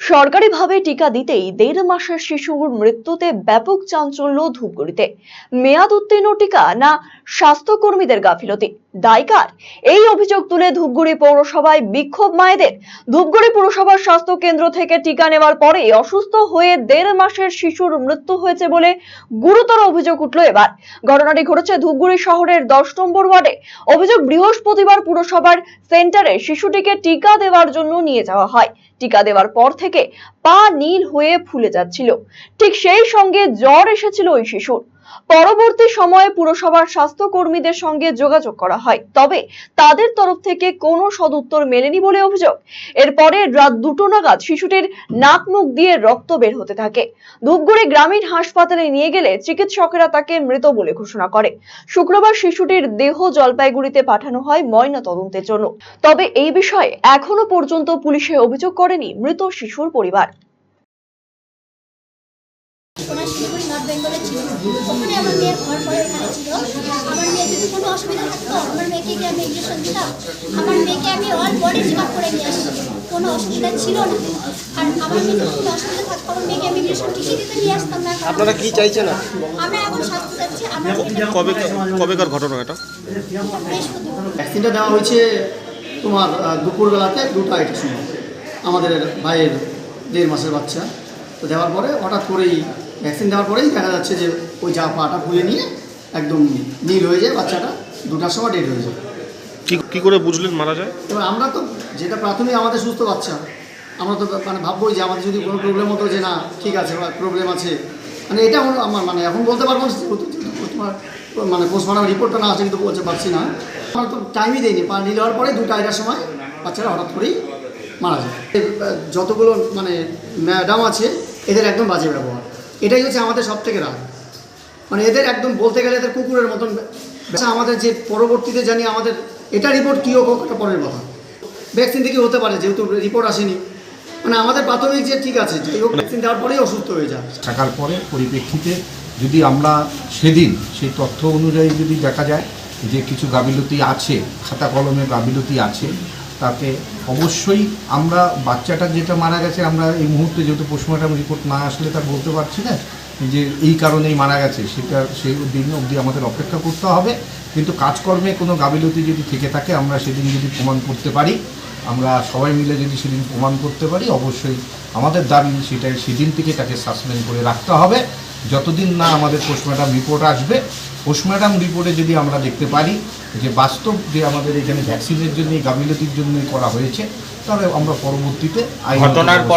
সরকারিভাবে টিকা দিতেই দেড় মাসের শিশুর মৃত্যুতে ব্যাপক চাঞ্চল্য ধূপগুড়িতে। মেয়াদ উত্তীর্ণ টিকা না স্বাস্থ্যকর্মীদের গাফিলতি? দায়কার। এই অভিযোগ তুলে ধূপগুড়ি পৌরসভায় বিক্ষোভ মায়েদের। ধূপগুড়ি পুরসভার স্বাস্থ্য কেন্দ্র থেকে টিকা নেওয়ার পরে অসুস্থ হয়ে দেড় মাসের শিশুর মৃত্যু হয়েছে বলে গুরুতর অভিযোগ উঠল এবার। ঘটনাটি ঘটেছে ধূপগুড়ি শহরের দশ নম্বর ওয়ার্ডে। অভিযোগ বৃহস্পতিবার পুরসভার সেন্টারে শিশুটিকে টিকা দেওয়ার জন্য নিয়ে যাওয়া হয়। টিকা দেওয়ার পর থেকে পা নীল হয়ে ফুলে যাচ্ছিল। ঠিক সেই সঙ্গে জ্বর এসেছিল ওই শিশুর। পরবর্তী সময়ে পুরসভার স্বাস্থ্য কর্মীদের সঙ্গে যোগাযোগ করা হয়। তবে তাদের তরফ থেকে কোনো সদুত্তর মেলেনি বলে অভিযোগ। এরপরে রাত দুটো নাগাদ শিশুটির নাক মুখ দিয়ে রক্ত বের হতে থাকে। ধূপগুড়ি গ্রামীণ হাসপাতালে নিয়ে গেলে চিকিৎসকেরা তাকে মৃত বলে ঘোষণা করে। শুক্রবার শিশুটির দেহ জলপাইগুড়িতে পাঠানো হয় ময়না তদন্তের জন্য। তবে এই বিষয়ে এখনও পর্যন্ত পুলিশে অভিযোগ করেনি মৃত শিশুর পরিবার। ওনার শিলিগুড়ি নর্থ বেঙ্গলে ছিল। ওখানে আমার মেয়ের ঘর পরে ওখানে ছিল। আমার মেয়ে যদি কোনো অসুবিধা থাকতো আমার মেয়েকে গিয়ে আমি ইঞ্জেকশন দিতাম? আমার মেয়েকে আমি অল বডি চেক আপ করে নিয়ে আসছি কোনো অসুবিধা ছিল না। আর আমার মেয়ে কোনো অসুবিধা থাকতো আমার মেয়েকে আমি ইঞ্জেকশন ঠিকই দিতে নিয়ে আসতাম না। আপনারা কি চাইছেন? আমরা এখন স্বাস্থ্য চাচ্ছি আমার কবে কবেকার ঘটনা এটা? ভ্যাকসিনটা দেওয়া হয়েছে তোমার দুপুরবেলাতে দুটো আইটের সময়। আমাদের ভাইয়ের দেড় মাসের বাচ্চা। তো দেওয়ার পরে হঠাৎ করেই ভ্যাকসিন দেওয়ার পরেই দেখা যাচ্ছে যে ওই যা পাটা ফুলে নিয়ে একদম নীল হয়ে যায় বাচ্চাটা দুটার সময় ডেট হয়ে যায়। কি কি করে বুঝলেন মারা যায়? এবার আমরা তো যেটা প্রাথমিক আমাদের সুস্থ বাচ্চা আমরা তো মানে ভাববোই যে আমাদের যদি কোনো প্রবলেম হতো যে না ঠিক আছে প্রবলেম আছে। মানে এটা হলো আমার মানে এখন বলতে পারব না তোমার মানে পোস্টমর্টম রিপোর্টটা না আছে কিন্তু বলতে পারছি না। আমরা তো টাইমই দেয়নি পা নীল হওয়ার পরে দুটো আইটার সময় বাচ্চারা হঠাৎ করেই মারা যায়। যতগুলো মানে ম্যাডাম আছে এদের একদম বাজে ব্যবহার। এটাই হচ্ছে আমাদের সব থেকে রাগ। মানে এদের একদম বলতে গেলে এদের কুকুরের মতন আচ্ছা, আমাদের যে পরবর্তীতে জানি আমাদের এটা রিপোর্ট কী হোক একটা পরের কথা। ভ্যাকসিন থেকে হতে পারে যেহেতু রিপোর্ট আসেনি। মানে আমাদের প্রাথমিক যে ঠিক আছে যাই হোক ভ্যাকসিন দেওয়ার পরেই অসুস্থ হয়ে যায়। থাকার পরে পরিপ্রেক্ষিতে যদি আমরা সেদিন সেই তথ্য অনুযায়ী যদি দেখা যায় যে কিছু গাফিলতি আছে খাতা কলমে গাফিলতি আছে তাতে অবশ্যই আমরা বাচ্চাটা যেটা মারা গেছে, আমরা এই মুহূর্তে যেহেতু পোস্টমর্টম রিপোর্ট না আসলে তা বলতে পারছি না, যে এই কারণেই মারা গেছে, সেটা সেই দিন অবধি আমাদের অপেক্ষা করতে হবে। কিন্তু কাজকর্মে কোনো গাফিলতি যদি থেকে থাকে, আমরা সেদিন যদি প্রমাণ করতে পারি, আমরা সবাই মিলে যদি সেদিন প্রমাণ করতে পারি, অবশ্যই আমাদের দাবি সেটাই, সেদিন থেকে তাকে সাসপেন্ড করে রাখতে হবে। যতদিন না আমাদের পোস্টমর্টম রিপোর্ট আসবে পোস্টমর্টম রিপোর্টে যদি আমরা দেখতে পারি যে বাস্তব যে আমাদের এখানে ভ্যাকসিনের জন্য গাফিলতির জন্যই করা হয়েছে, তাহলে আমরা পরবর্তীতে ঘটনার